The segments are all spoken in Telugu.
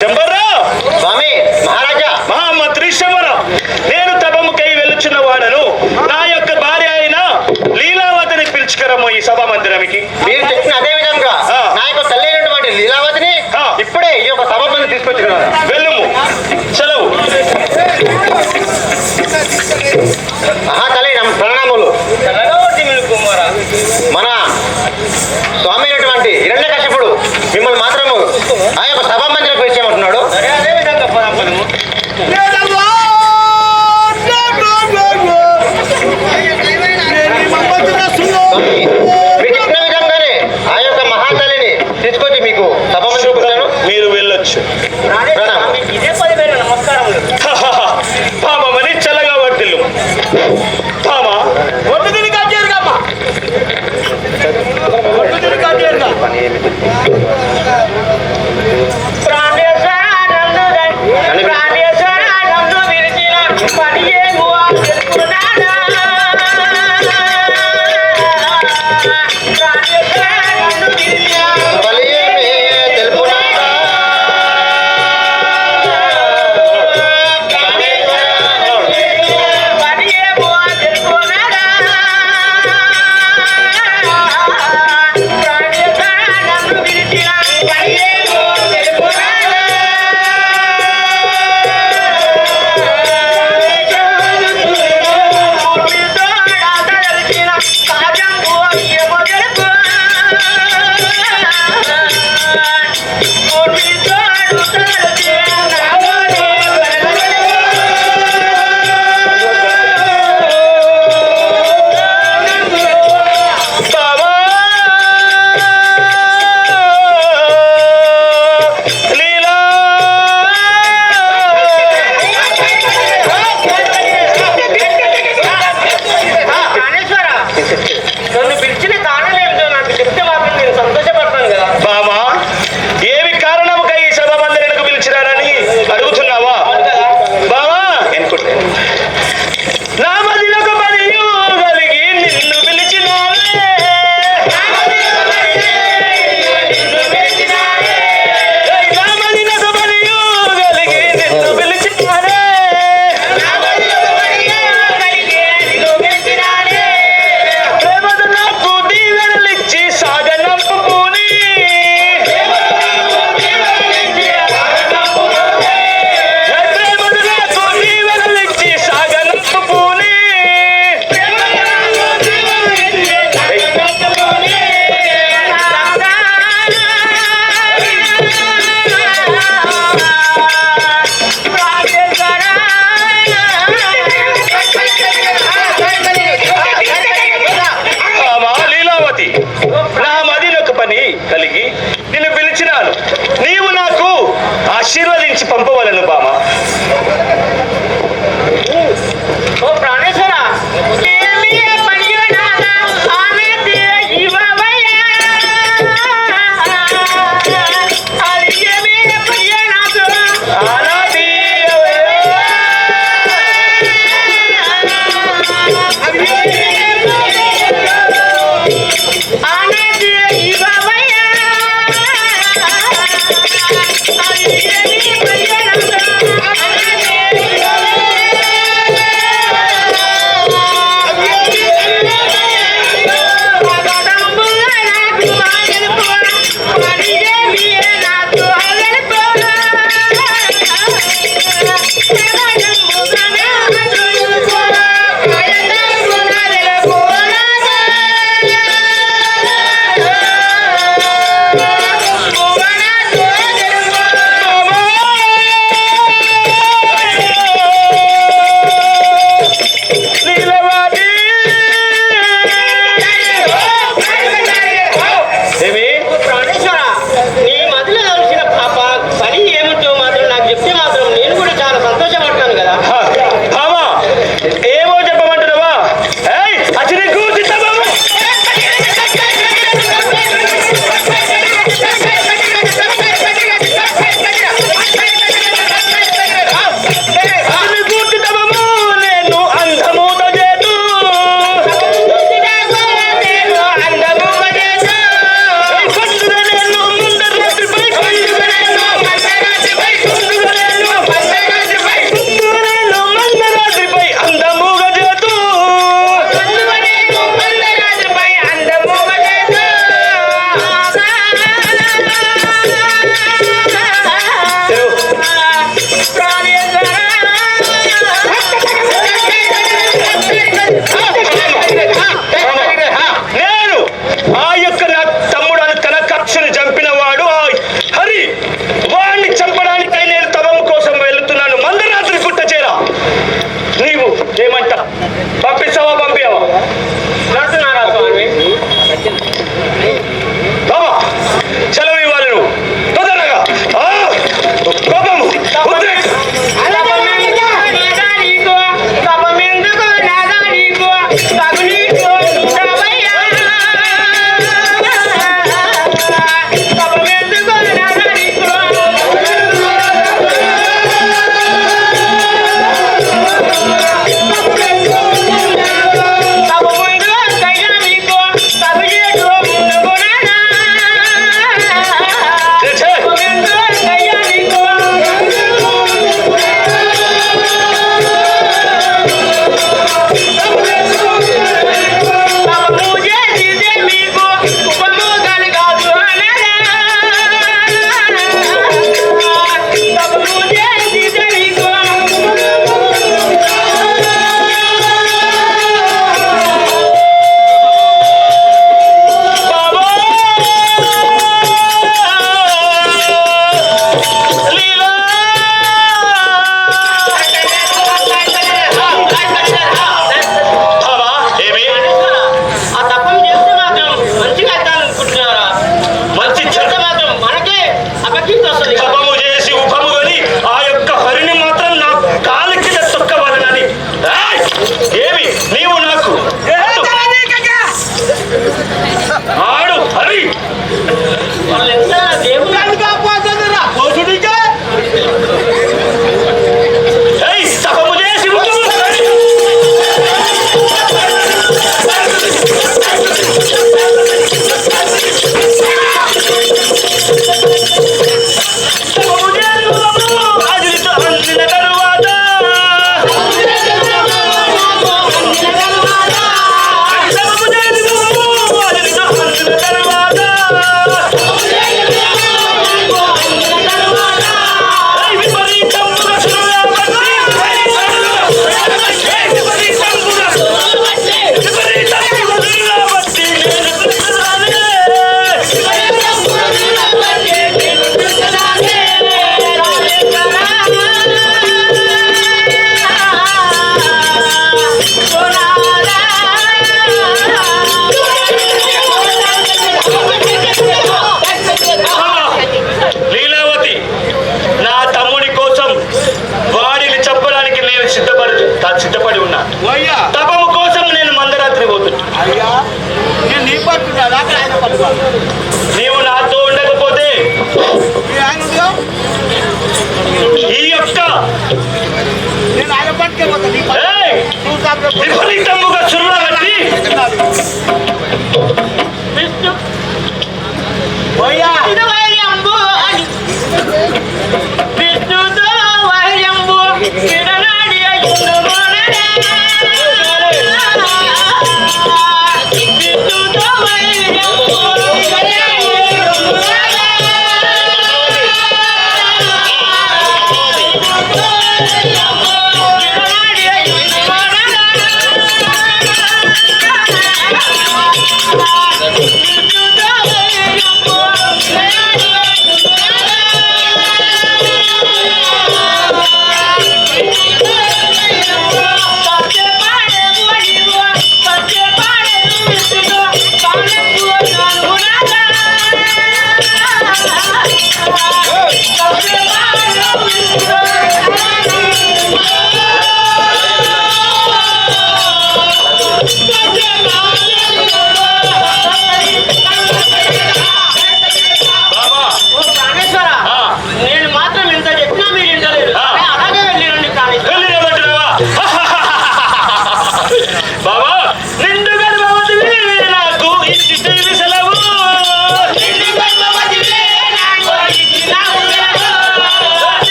స్వామి మహారాజా! నేను తపముకై వెలుచున్న వాడను. నా యొక్క భార్య అయిన లీలావతిని పిలుచుకరము ఈ సభా మందిరానికి మీరు చెప్పిన అదే విధంగా నా యొక్క తల్లి అయినటువంటి లీలావతిని ఇప్పుడే ఈ యొక్క వెళ్ళము. సెలవు. మహాతల్లి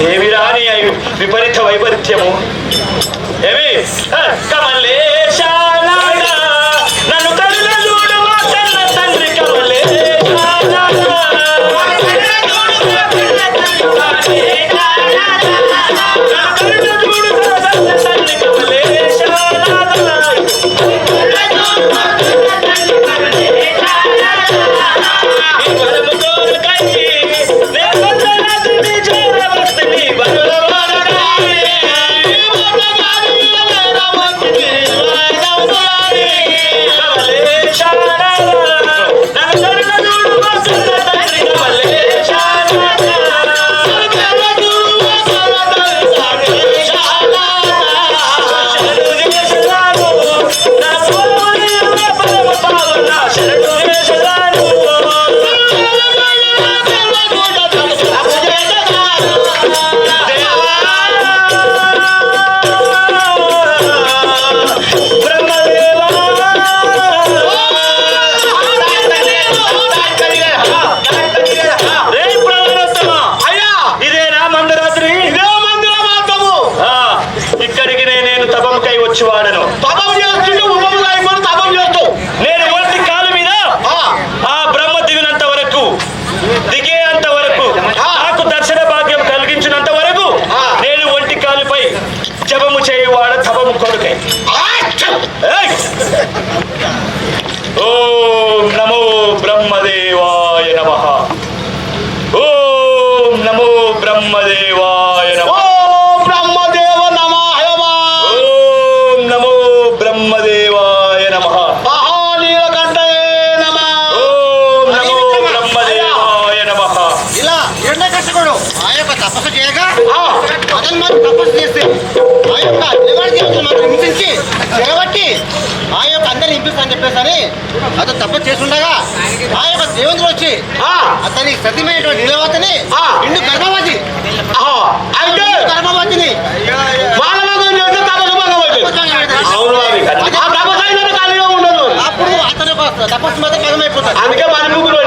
ఏమి రాని అవి విపరీత వైపరీత్యము. ఏమి? కమల్లే అతను తప్ప చేస్తుండగా ఆ యొక్క దేవేంద్రుడు వచ్చి ఆ, అతని సతీమైనటువంటి నీలవతిని గర్భవతి గర్భవతిని మానవత్వం చేస్తే తపస్సు అప్పుడు అతని మీద పదమైపోతాడు అందుకే మరి ముగ్గురు